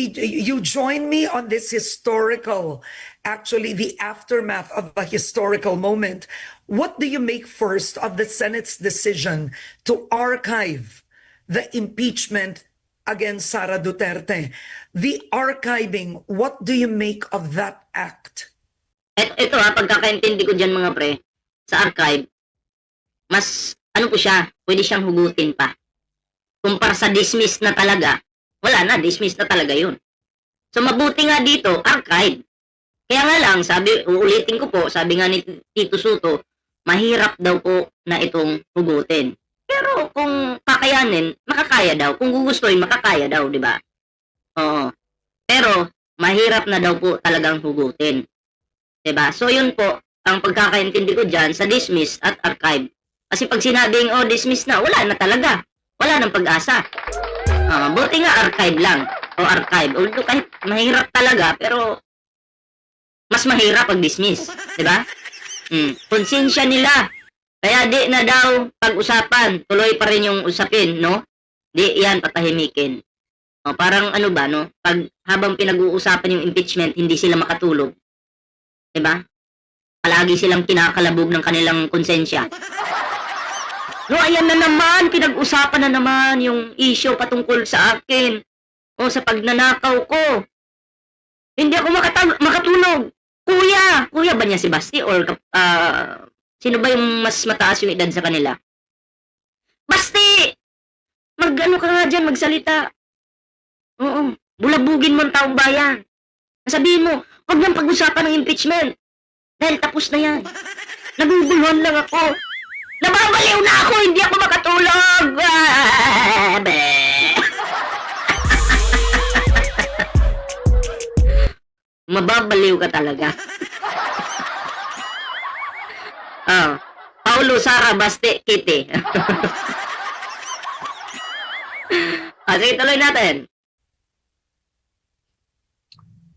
you join me on this historical, actually the aftermath of a historical moment. What do you make first of the Senate's decision to archive the impeachment against Sara Duterte? The archiving, what do you make of that act? Et, ito ha, pagkakaintindi ko dyan mga pre, sa archive, mas, ano po siya, pwede siyang hugutin pa. Kumpara sa dismiss na talaga, wala na, dismiss na talaga yun. So mabuti nga dito, archive. Kaya nga lang, sabi, uulitin ko po, sabi nga ni Tito Suto, mahirap daw po na itong hugutin. Pero kung kakayanin, makakaya daw. Kung gugustuhin, makakaya daw, di ba? Oo. Pero, mahirap na daw po talagang hugutin. 'Di ba? So yun po ang pagkakaintindi ko diyan sa dismiss at archive. Kasi pag sinabing oh dismiss na, wala na talaga. Wala nang pag-asa. Ah, buti nga archive lang o archive. Although kahit mahirap talaga pero mas mahirap pag dismiss, 'di ba? Hmm, konsensya nila. Kaya di na daw pag-usapan, tuloy pa rin yung usapin, no? Di yan patahimikin. O, parang ano ba, no? Pag habang pinag-uusapan yung impeachment, hindi sila makatulog. ba? Palagi silang kinakalabog ng kanilang konsensya. No, ayan na naman, pinag-usapan na naman yung issue patungkol sa akin. O sa pagnanakaw ko. Hindi ako makatag- makatulog. Kuya, kuya ba niya si Basti or ah, sino ba yung mas mataas yung edad sa kanila? Basti! Mag-ano ka nga dyan, magsalita. Oo, bulabugin mo ang taong bayan. Sabihin mo, huwag niyang pag-usapan ng impeachment. Dahil tapos na yan. Naguguluhan lang ako. Nababaliw na ako, hindi ako makatulog. Ah. Mababaliw ka talaga. oh. Paulo, Sara, Baste, Kitty. ah, sige, tuloy natin.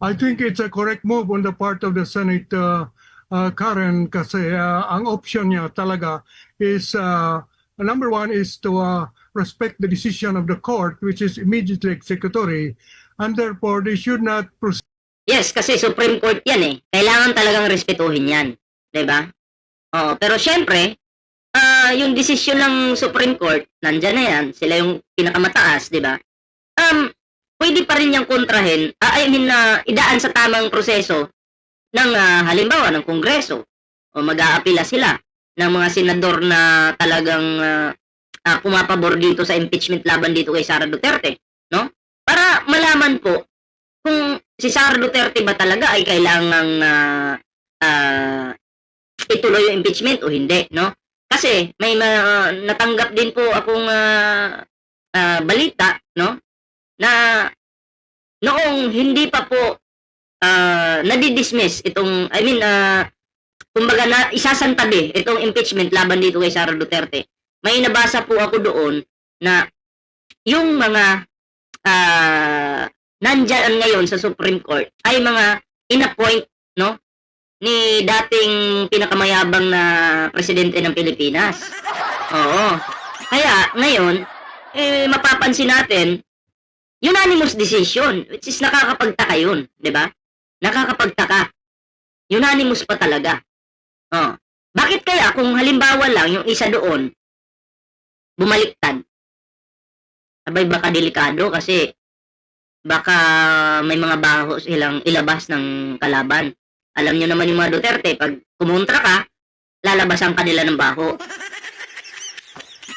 I think it's a correct move on the part of the Senate, uh, uh, Karen, kasi uh, ang option niya talaga is, uh, number one is to uh, respect the decision of the court, which is immediately executory, and therefore they should not proceed Yes, kasi Supreme Court yan eh. Kailangan talagang respetuhin yan. ba? Oh, pero syempre, ah yung desisyon ng Supreme Court, nandyan na yan. Sila yung pinakamataas, ba? Um, pwede pa rin yung kontrahin, ah, I mean, na idaan sa tamang proseso ng ah, halimbawa ng Kongreso. O mag-aapila sila ng mga senador na talagang ah, ah, pumapabor dito sa impeachment laban dito kay Sara Duterte, no? Para malaman po kung si Sara Duterte ba talaga ay kailangang ah, ah, ituloy yung impeachment o hindi, no? Kasi may mga natanggap din po akong ah, ah, balita, no? Na noong hindi pa po ah, nadi-dismiss itong, I mean, ah, kumbaga na isasantabi itong impeachment laban dito kay Sara Duterte. May nabasa po ako doon na yung mga ah, nandyan ngayon sa Supreme Court ay mga inappoint, no? Ni dating pinakamayabang na presidente ng Pilipinas. Oo. Kaya, ngayon, eh, mapapansin natin, unanimous decision, which is nakakapagtaka yun, di ba? Nakakapagtaka. Unanimous pa talaga. Oh. Bakit kaya kung halimbawa lang yung isa doon, bumaliktad? Abay, baka delikado kasi baka may mga baho silang ilabas ng kalaban. Alam nyo naman yung mga Duterte, pag kumontra ka, lalabasan ka nila ng baho.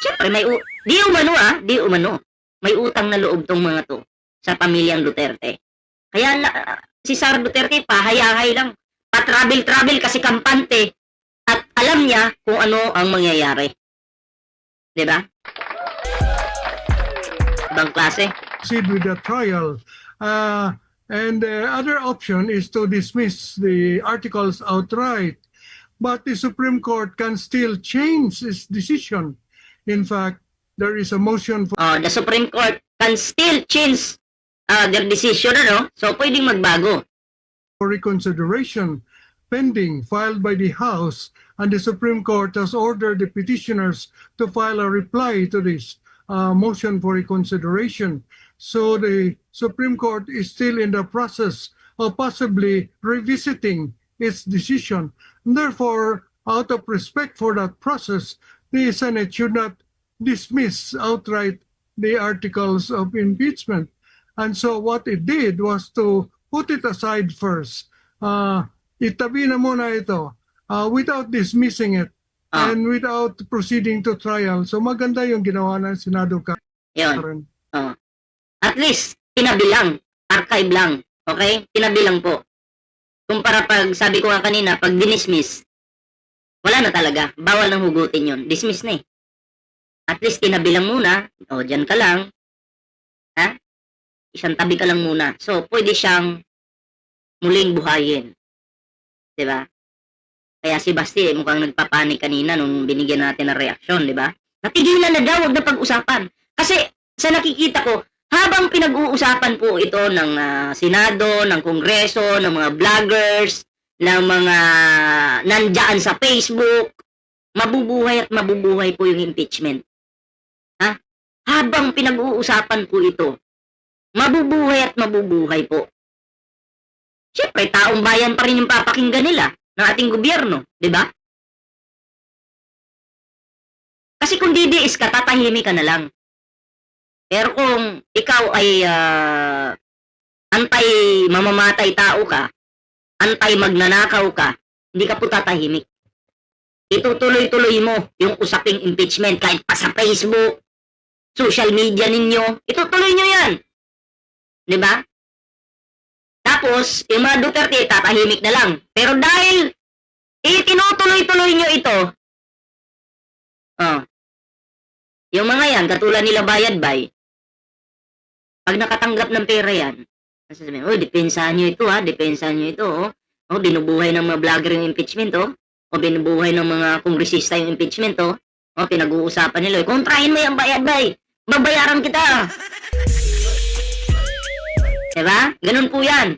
Siyempre, may u- di umano ah, di umano. May utang na loob tong mga to sa pamilyang Duterte. Kaya na, si Sara Duterte, pahayahay lang. Pa-travel-travel kasi kampante. At alam niya kung ano ang mangyayari. 'Di ba? Ibang klase. with the trial. Uh, and the other option is to dismiss the articles outright. But the Supreme Court can still change its decision. In fact, there is a motion for Oh, the Supreme Court can still change uh, their decision, ano? So, pwedeng magbago. reconsideration pending filed by the House, and the Supreme Court has ordered the petitioners to file a reply to this uh, motion for reconsideration. So the Supreme Court is still in the process of possibly revisiting its decision. Therefore, out of respect for that process, the Senate should not dismiss outright the articles of impeachment. And so what it did was to put it aside first. Uh, itabi na muna ito uh, without dismissing it Ah. and without proceeding to trial. So maganda yung ginawa ng Senado Yun. Karen. At least, tinabi lang. Archive lang. Okay? Tinabi lang po. Kumpara pag, sabi ko nga kanina, pag dinismiss, wala na talaga. Bawal nang hugutin yon Dismiss na eh. At least, tinabi lang muna. O, dyan ka lang. Ha? Isang tabi ka lang muna. So, pwede siyang muling buhayin. ba? Kaya si Basti, eh, mukhang nagpapanik kanina nung binigyan natin ng reaksyon, di ba? Natigilan na daw, wag na pag-usapan. Kasi, sa nakikita ko, habang pinag-uusapan po ito ng ah, Senado, ng Kongreso, ng mga vloggers, ng mga nandyan sa Facebook, mabubuhay at mabubuhay po yung impeachment. Ha? Habang pinag-uusapan po ito, mabubuhay at mabubuhay po. Siyempre, taong bayan pa rin yung papakinggan nila ng ating gobyerno, di ba? Kasi kung didiis ka, tatahimik ka na lang. Pero kung ikaw ay ah, antay mamamatay tao ka, antay magnanakaw ka, hindi ka po tatahimik. Itutuloy-tuloy mo yung usaping impeachment kahit pa sa Facebook, social media ninyo, itutuloy nyo yan. Di ba? Tapos, yung mga Duterte, tatahimik na lang. Pero dahil itinutuloy-tuloy nyo ito, oh, yung mga yan, katulad nila bayad bay, pag nakatanggap ng pera yan, sasabihin, oh, depensahan nyo ito ha, depensahan nyo ito, oh. Oh, binubuhay ng mga vlogger yung impeachment, oh. O binubuhay ng mga kongresista yung impeachment, oh. Oh, pinag-uusapan nila, kontrahin mo yung bayad bay, babayaran kita. Diba? Ganun po yan.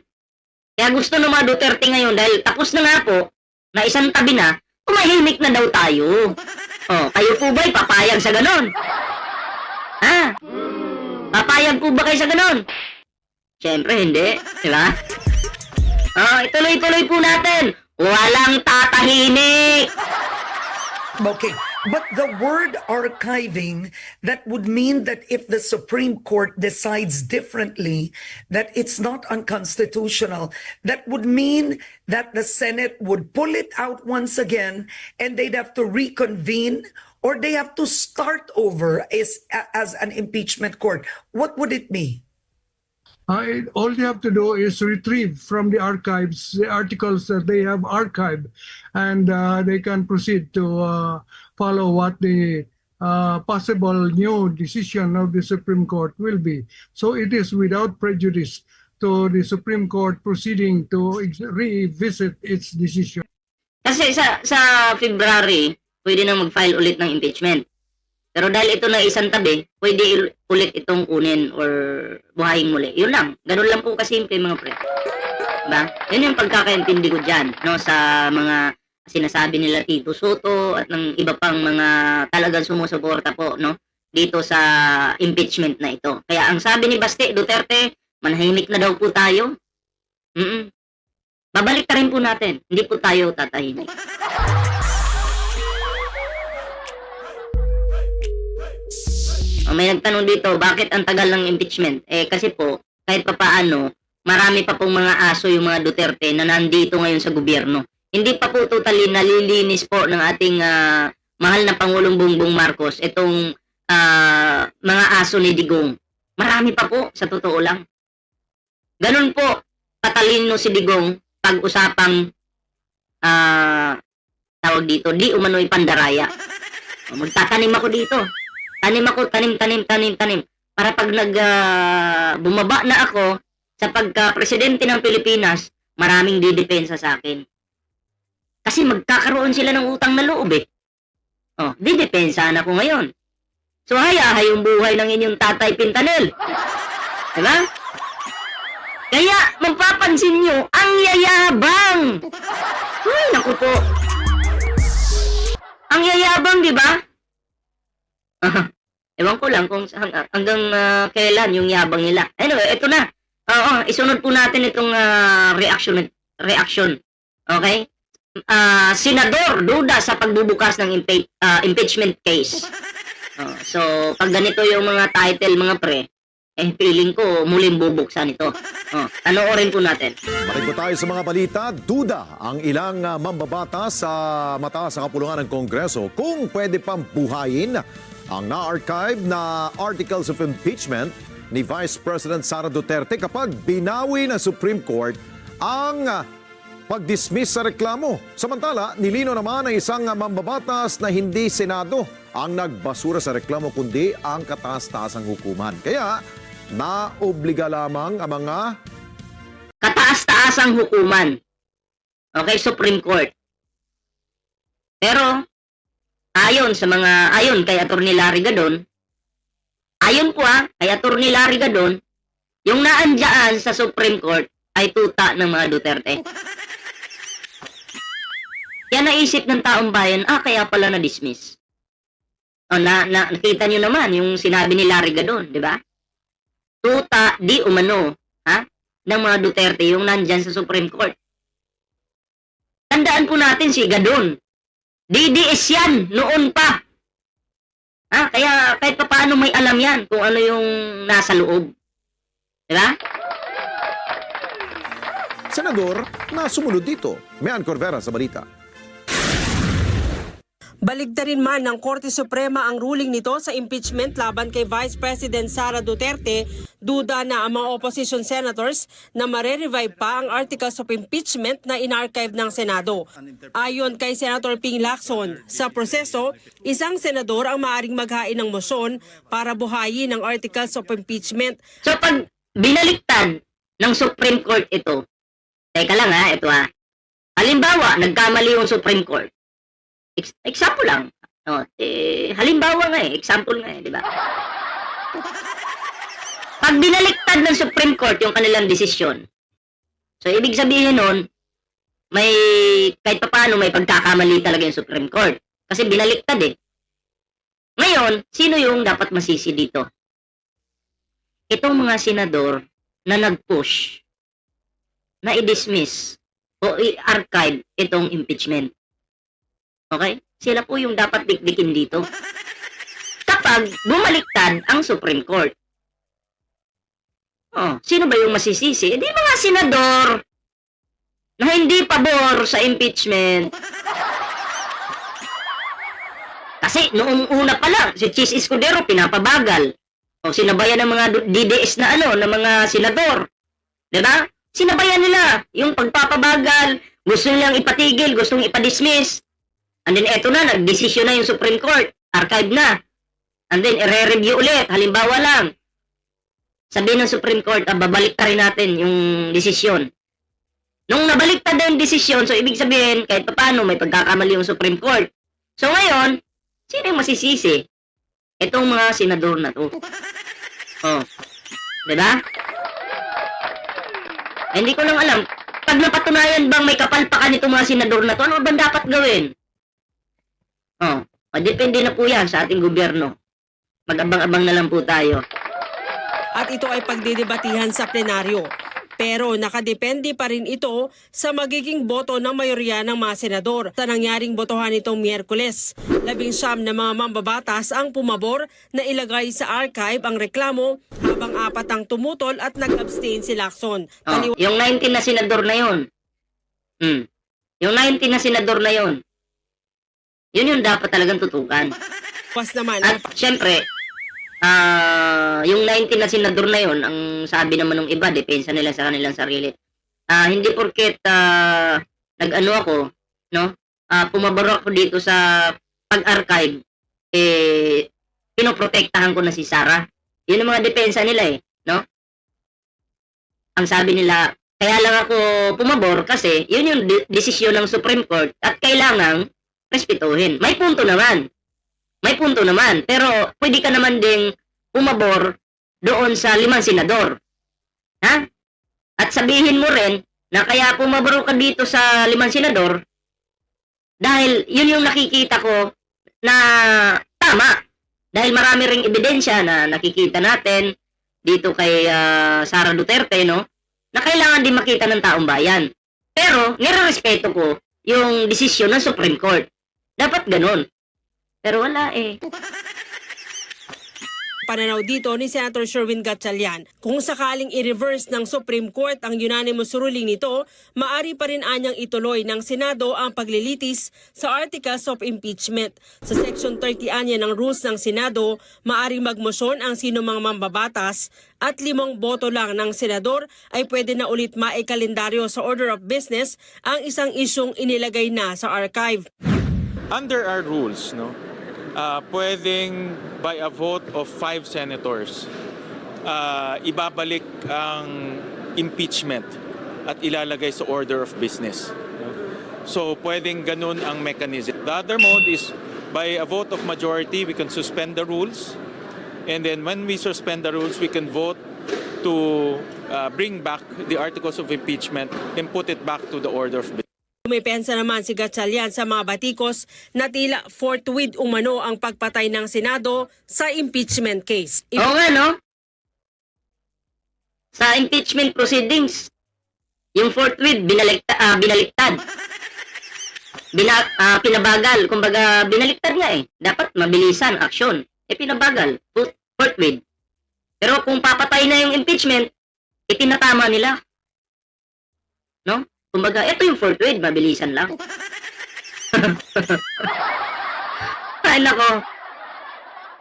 Kaya gusto ng mga Duterte ngayon dahil tapos na nga po, na isang tabi na, tumahimik na daw tayo. Oh, kayo po ba'y papayag sa ganon? Ha? Papayag po ba kayo sa ganon? Siyempre, hindi. Diba? Oh, ituloy-tuloy po natin. Walang tatahimik. Okay, but the word archiving, that would mean that if the Supreme Court decides differently, that it's not unconstitutional. That would mean that the Senate would pull it out once again and they'd have to reconvene or they have to start over as, as an impeachment court. What would it be? Uh, all they have to do is retrieve from the archives the articles that they have archived, and uh, they can proceed to uh, follow what the uh, possible new decision of the Supreme Court will be. So it is without prejudice to the Supreme Court proceeding to revisit its decision. Kasi sa sa February, pwede na mag-file ulit ng impeachment. Pero dahil ito na isang tabi, pwede ulit itong kunin or buhayin muli. Yun lang. Ganun lang po kasimple mga pre. Diba? Yun yung pagkakaintindi ko dyan, no, sa mga sinasabi nila Tito Soto at ng iba pang mga talagang sumusuporta po, no, dito sa impeachment na ito. Kaya ang sabi ni Baste Duterte, manahimik na daw po tayo. Mm Babalik ta rin po natin. Hindi po tayo tatahimik. May nagtanong dito, bakit ang tagal ng impeachment? Eh, kasi po, kahit pa paano, marami pa pong mga aso yung mga Duterte na nandito ngayon sa gobyerno. Hindi pa po totally nalilinis po ng ating ah, mahal na Pangulong Bongbong Marcos itong ah, mga aso ni Digong. Marami pa po, sa totoo lang. Ganun po, katalino si Digong pag-usapang ah, tawag dito, di umano'y pandaraya. Magtatanim ako dito. Tanim ako, tanim, tanim, tanim, tanim. Para pag nag ah, bumaba na ako sa pagka-presidente ng Pilipinas, maraming didepensa sa akin. Kasi magkakaroon sila ng utang na loob eh. Oh, didepensahan ako ngayon. So hayahay yung buhay ng inyong tatay Pintanel. Diba? Kaya mapapansin nyo, ang yayabang. Uy, naku po. Ang yayabang, di ba? Ewan ko lang kung hang- hanggang ah, kailan yung yabang nila. Anyway, ito na. Oo, isunod po natin itong ah, reaction reaction. Okay? Ah, senador duda sa pagbubukas ng impe- ah, impeachment case. Oh, so, pag ganito yung mga title, mga pre, eh, feeling ko muling bubuksan ito. Oh, panoorin po natin. Balik po tayo sa mga balita. Duda ang ilang ah, mambabata sa mataas sa kapulungan ng Kongreso kung pwede pang buhayin ang na-archive na articles of impeachment ni Vice President Sara Duterte kapag binawi ng Supreme Court ang ah, pag-dismiss sa reklamo. Samantala, nilino naman ng isang ah, mambabatas na hindi Senado ang nagbasura sa reklamo kundi ang kataas-taasang hukuman. Kaya, naobliga lamang ang mga kataas-taasang hukuman. Okay, Supreme Court. Pero, ayon sa mga, ayon kay Atty. Larry Gadon, ayon po ah, kay Atty. Larry Gadon, yung naandyan sa Supreme Court ay tuta ng mga Duterte. Kaya naisip ng taong bayan, ah, kaya pala na-dismiss. O, na, na, nakita nyo naman yung sinabi ni Larry Gadon, di ba? Tuta di umano, ha? ng mga Duterte yung nandyan sa Supreme Court. Tandaan po natin si Gadon. DDS yan noon pa. Ha? Kaya kahit pa paano may alam yan kung ano yung nasa loob. Diba? senador na sumunod dito. Mayan Corvera sa balita. Baligtarin man ng Korte Suprema ang ruling nito sa impeachment laban kay Vice President Sara Duterte, duda na ang mga opposition senators na mare-revive pa ang articles of impeachment na inarchive ng Senado. Ayon kay Senator Ping Lacson, sa proseso, isang senador ang maaring maghain ng motion para buhayin ang articles of impeachment So pag binaliktad ng Supreme Court ito, teka lang ha, ito ha. Halimbawa, nagkamali yung Supreme Court. Ex- example lang. No, eh, halimbawa nga eh, example nga eh, di ba? Pag binaliktad ng Supreme Court yung kanilang desisyon, so ibig sabihin nun, may, kahit pa paano, may pagkakamali talaga yung Supreme Court. Kasi binaliktad eh. Ngayon, sino yung dapat masisi dito? Itong mga senador na nag-push na i-dismiss o i-archive itong impeachment. Okay? Sila po yung dapat dikdikin dito. Kapag bumaliktad ang Supreme Court. Oh, sino ba yung masisisi? Eh, di mga senador na hindi pabor sa impeachment. Kasi noong una pa lang, si Chis Escudero pinapabagal. O sinabayan ng mga DDS na ano, ng mga senador. 'Di ba? Sinabayan nila yung pagpapabagal, gusto nilang ipatigil, gustong ipa-dismiss. And then eto na, nagdesisyon na yung Supreme Court, archive na. And then i-review ulit, halimbawa lang. Sabihin ng Supreme Court, ah, babalik rin natin yung desisyon. Nung nabaliktad na yung desisyon, so ibig sabihin, kahit paano may pagkakamali yung Supreme Court. So ngayon, sino yung masisisi? Itong mga senador na to. Oh. 'Di ba? Eh, hindi ko lang alam. Pag napatunayan bang may kapalpakan itong mga senador na to, ano ba dapat gawin? O, depende na po yan sa ating gobyerno. Mag-abang-abang na lang po tayo. at ito ay pagdidebatihan sa plenaryo. Pero nakadepende pa rin ito sa magiging boto ng mayorya ng mga senador. Sa nangyaring botohan nitong Miyerkules, labing siyam na mga mambabatas ang pumabor na ilagay sa archive ang reklamo habang apat ang tumutol at nag-abstain si Lacson. Oh, yung 19 na senador na yun. Hmm. Yung 19 na senador na yun. Yun yung dapat talagang tutukan. Taliwas naman At syempre, ah yung 19 na senador na yon, ang sabi naman ng iba, depensa nila sa kanilang sarili. Ah hindi porket ah, nag-ano ako, no? Ah pumabor ako dito sa pag-archive, eh, pinoprotektahan ko na si Sarah. Yun ang mga depensa nila eh, no? Ang sabi nila, kaya lang ako pumabor kasi yun yung de- desisyon ng Supreme Court at kailangang respetuhin. May punto naman. May punto naman. Pero pwede ka naman ding pumabor doon sa limang senador. Ha? At sabihin mo rin na kaya pumabor ka dito sa limang senador dahil yun yung nakikita ko na tama Dahil marami ring ebidensya na nakikita natin dito kay ah, Sara Duterte, no? Na kailangan din makita ng taong bayan. Pero, nire-respeto ko yung desisyon ng Supreme Court. Dapat ganun. Pero wala eh. Pananaw dito ni Senator Sherwin Gatchalian, kung sakaling i-reverse ng Supreme Court ang unanimous ruling nito, maari pa rin anyang ituloy ng Senado ang paglilitis sa articles of impeachment. Sa Section 30 anya ng rules ng Senado, maari magmosyon ang sino mga mambabatas at limang boto lang ng senador ay pwede na ulit maikalendaryo sa order of business ang isang isyong inilagay na sa archive. Under our rules, no, uh, pwedeng by a vote of five senators, uh, ibabalik ang impeachment at ilalagay sa order of business. So pwedeng ganun ang mechanism. The other mode is by a vote of majority, we can suspend the rules. And then when we suspend the rules, we can vote to uh, bring back the articles of impeachment and put it back to the order of business. Umipensa naman si Gatchalian sa mga batikos na tila forthwith umano ang pagpatay ng Senado sa impeachment case. Oo nga, no? Sa impeachment proceedings, yung forthwith, binalikta, ah, binaliktad. Bina, ah, pinabagal. Kumbaga, binaliktad nga eh. Dapat mabilisan, aksyon. Eh, pinabagal. Fort- Forthwith. Pero kung papatay na yung impeachment, itinatama nila. No? Kumbaga, ito yung forthwith, mabilisan lang. Ay, nako.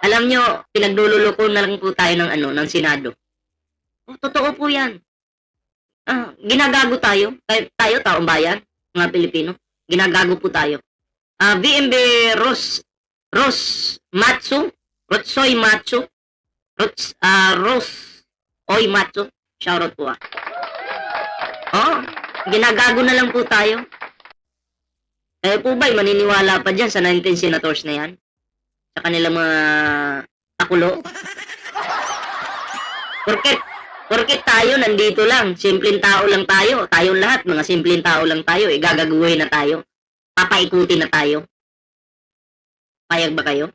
Alam nyo, pinaglululoko na lang po tayo ng ano, ng Senado. Oh, totoo po yan. Ah, ginagago tayo. Tayo, tayo taong bayan, mga Pilipino. Ginagago po tayo. Ah, VMB Ros Ros Matsu, Rotsoy Matsu, Rots ah Ros Oy Matsu. Shoutout po ah. Ginagago na lang po tayo. Kayo po ba'y maniniwala pa dyan sa 19 senators na yan? Sa kanilang mga takulo? Porket, porket tayo nandito lang, simpleng tao lang tayo, tayong lahat, mga simpleng tao lang tayo, eh, gagaguhin na tayo. Papaikutin na tayo. Payag ba kayo?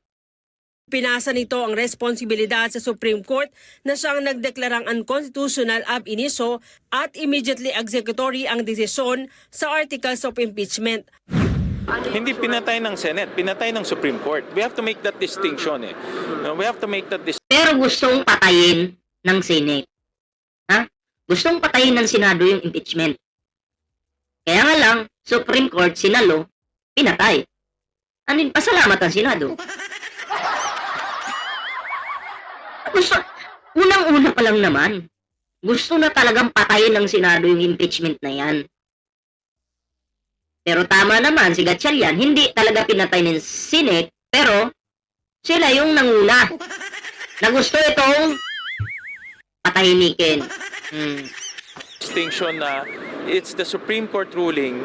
Pinasa nito ang responsibilidad sa Supreme Court na siyang nagdeklarang unconstitutional ab initio at immediately executory ang desisyon sa articles of impeachment. Hindi pinatay ng Senate, pinatay ng Supreme Court. We have to make that distinction eh. No, we have to make that distinction. Pero gustong patayin ng Senate. Ha? Gustong patayin ng Senado yung impeachment. Kaya nga lang, Supreme Court, sinalo, pinatay. Ano? Pasalamat ang Senado. Gusto, unang-una pa lang naman, gusto na talagang patayin ng Senado yung impeachment na yan. Pero tama naman si Gatchalian, hindi talaga pinatay ng Senate, pero sila yung nanguna na gusto itong patahimikin. Hmm. distinction na it's the Supreme Court ruling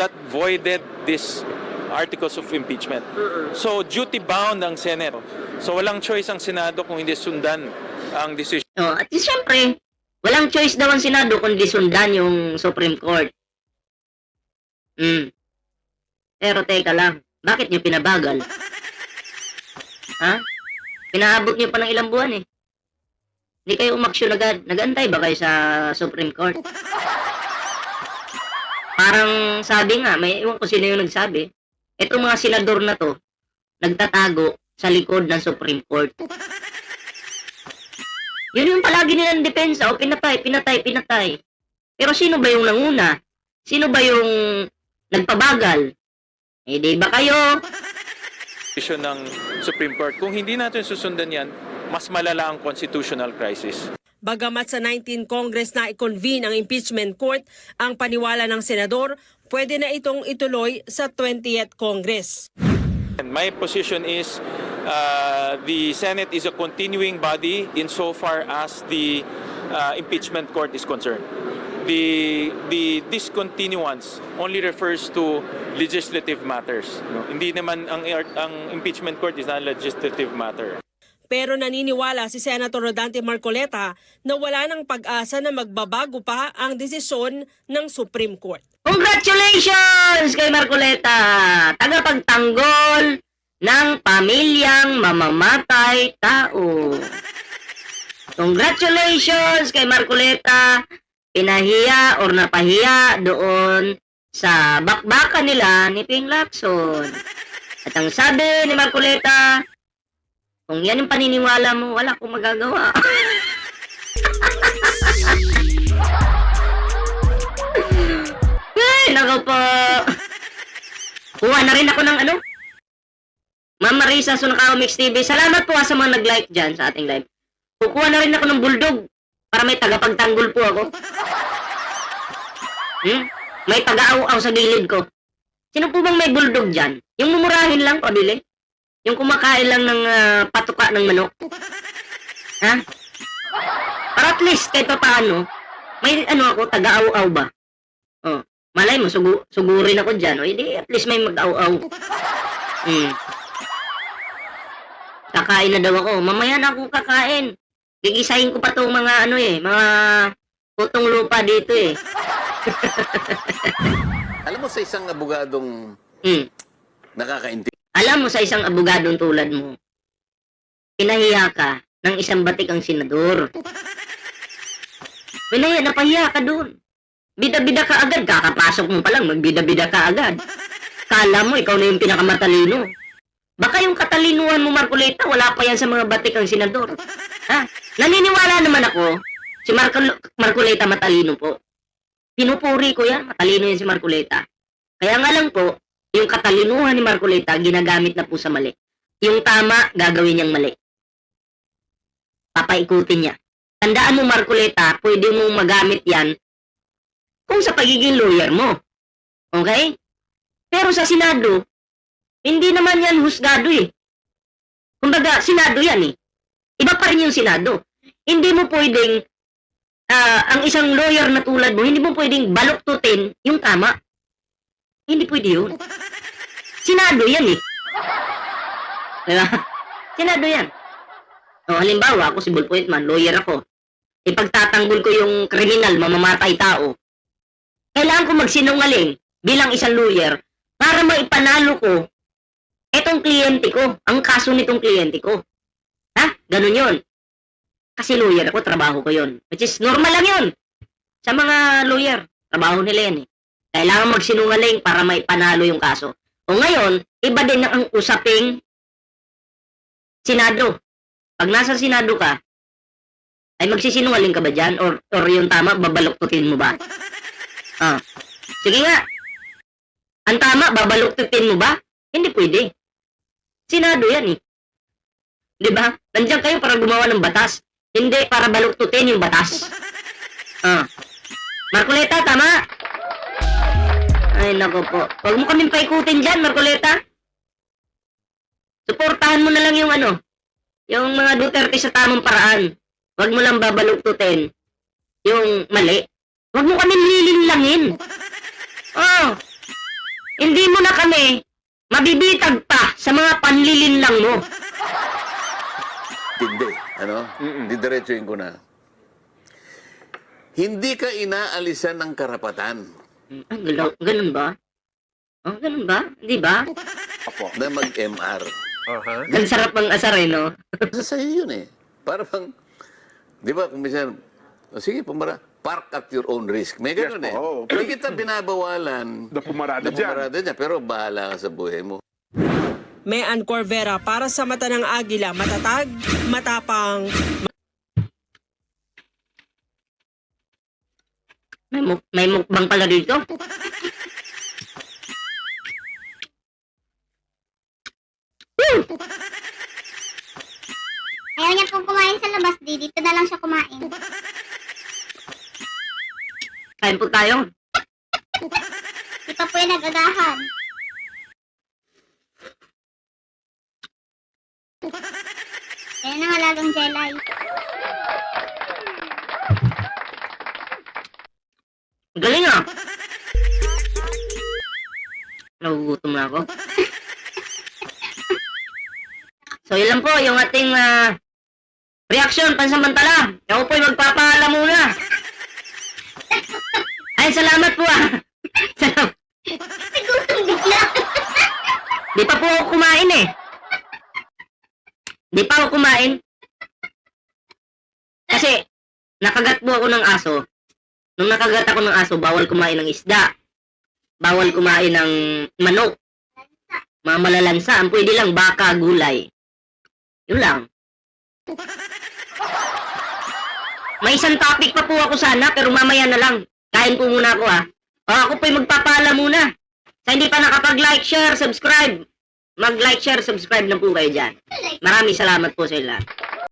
that voided this articles of impeachment. So duty bound ang Senate. So walang choice ang Senado kung hindi sundan ang decision Oh, at siyempre, walang choice daw ang Senado kundi sundan yung Supreme Court. Hmm. Pero teka lang, bakit niyo pinabagal? Ha? Pinaabot niyo pa ng ilang buwan eh. Hindi kayo umaksyon agad. Nagantay ba kayo sa Supreme Court? Parang sabi nga, may iwan ko sino yung nagsabi. Itong mga senador na to, nagtatago sa likod ng Supreme Court. Yun yung palagi nilang depensa. O pinatay, pinatay, pinatay. Pero sino ba yung nanguna? Sino ba yung nagpabagal? Eh, di ba kayo? ng Supreme Court. Kung hindi natin susundan yan, mas malala ang constitutional crisis. Bagamat sa 19 Congress na i-convene ang impeachment court, ang paniwala ng senador, pwede na itong ituloy sa 20th Congress. And my position is uh, the Senate is a continuing body insofar as the uh, impeachment court is concerned. The the discontinuance only refers to legislative matters. no? Hindi naman ang ang impeachment court is not a legislative matter. Pero naniniwala si Senator Rodante Marcoleta na wala ng pag-asa na magbabago pa ang desisyon ng Supreme Court. Congratulations kay Marcoleta! Tagapagtanggol ng pamilyang mamamatay tao. Congratulations kay Marcoleta. Pinahiya or napahiya doon sa bakbakan nila ni Ping Lacson. At ang sabi ni Marcoleta, kung yan yung paniniwala mo, wala akong magagawa. Ay, nako po. Kuha na rin ako ng ano? Ma'am Marisa Sunakao Mix TV. Salamat po ah, sa mga nag-like dyan sa ating live. Kukuha na rin ako ng bulldog para may tagapagtanggol po ako. Hmm? May taga-aw-aw sa gilid ko. Sino po bang may bulldog dyan? Yung mumurahin lang, pabili? Yung kumakain lang ng ah, patuka ng manok? Ha? Para at least kahit pa paano, may ano ako, taga-aw-aw ba? Oh, malay mo, sugu sugurin ako dyan. O, hindi, at least may mag-aw-aw. Hmm. Kakain na daw ako. Mamaya na ako kakain. Gigisahin ko pa tong mga ano eh, mga putong lupa dito eh. Alam mo sa isang abogadong Hmm. nakakaintindi, Alam mo sa isang abogadong tulad mo, pinahiya ka ng isang batikang senador. Pinahiya, napahiya ka doon. Bida-bida ka agad, kakapasok mo pa lang, magbida-bida ka agad. Kala mo, ikaw na yung pinakamatalino. Baka yung katalinuhan mo, Marcoleta, wala pa yan sa mga batikang senador. Ha? Naniniwala naman ako, si Marco Marcoleta matalino po. Pinupuri ko yan, matalino yan si Marcoleta. Kaya nga lang po, yung katalinuhan ni Marcoleta ginagamit na po sa mali. Yung tama, gagawin niyang mali. Papaikutin niya. Tandaan mo, Marcoleta, pwede mong magamit yan kung sa pagiging lawyer mo. Okay? Pero sa Senado, hindi naman yan husgado eh. Kumbaga, Senado yan eh. Iba pa rin yung Senado. Hindi mo pwedeng, ah, ang isang lawyer na tulad mo, hindi mo pwedeng baluktutin yung tama. Hindi pwede yun. Senado yan eh. Diba? Senado yan. O, halimbawa, ako si Bull Pointman, lawyer ako. Ipagtatanggol ko yung kriminal, mamamatay tao. Kailangan ko magsinungaling bilang isang lawyer para maipanalo ko etong kliyente ko, ang kaso nitong kliyente ko. Ha? Ganun yon. Kasi lawyer ako, trabaho ko yon. Which is normal lang yon. Sa mga lawyer, trabaho nila yan eh. Kailangan magsinungaling para may panalo yung kaso. O ngayon, iba din ang usaping Senado. Pag nasa Senado ka, ay magsisinungaling ka ba dyan? Or, or yung tama, babaluktutin mo ba? Ah. Sige nga. Ang tama, babaluktutin mo ba? Hindi pwede. Senado yan eh. Di ba? Nandiyan kayo para gumawa ng batas. Hindi para baluktutin yung batas. Ah. Marcoleta, tama? Ay, nako po. Huwag mo kaming paikutin dyan, Marcoleta. Suportahan mo na lang yung ano, yung mga Duterte sa tamang paraan. Huwag mo lang babaluktutin yung mali. Huwag mo kami lilinlangin. Oh, hindi mo na kami mabibitag pa sa mga panlilinlang mo. hindi, ano? Didiretsuhin ko na. Hindi ka inaalisan ng karapatan Ah, galaw- ganun ba? Oh, ganun ba? Di ba? na mag-MR. Ang sarap ng asar eh, no? Sa sa'yo yun eh. Para bang, di ba, kung minsan, "O, sige, pumara, park at your own risk. May ganun eh. oo. Hindi kita binabawalan Na pumarada na pumarada dyan, pero bahala ka sa buhay mo. Mayan Corvera para sa mata ng Agila, matatag, matapang, May, muk may mukbang pala dito. Ayaw niya pong kumain sa labas, di dito na lang siya kumain. Kain po tayo. Di pa po yung nag-agahan. Kaya na nga lagang jelay. Galing ah. Nagugutom na ako. So, yun lang po yung ating ah, reaction pansamantala. Ako po'y magpapaalam muna. Ay, salamat po ah. Salamat. Di pa po ako kumain eh. Di pa ako kumain. Kasi, nakagat po ako ng aso. Nung nakagat ako ng aso, bawal kumain ng isda. Bawal kumain ng manok. Mga malalansa. Ang pwede lang, baka, gulay. Yun lang. May isang topic pa po ako sana, pero mamaya na lang. Kain po muna ako ha. O ako po'y magpapala muna. Sa hindi pa nakapag-like, share, subscribe. Mag-like, share, subscribe na po kayo dyan. Maraming salamat po sa lahat.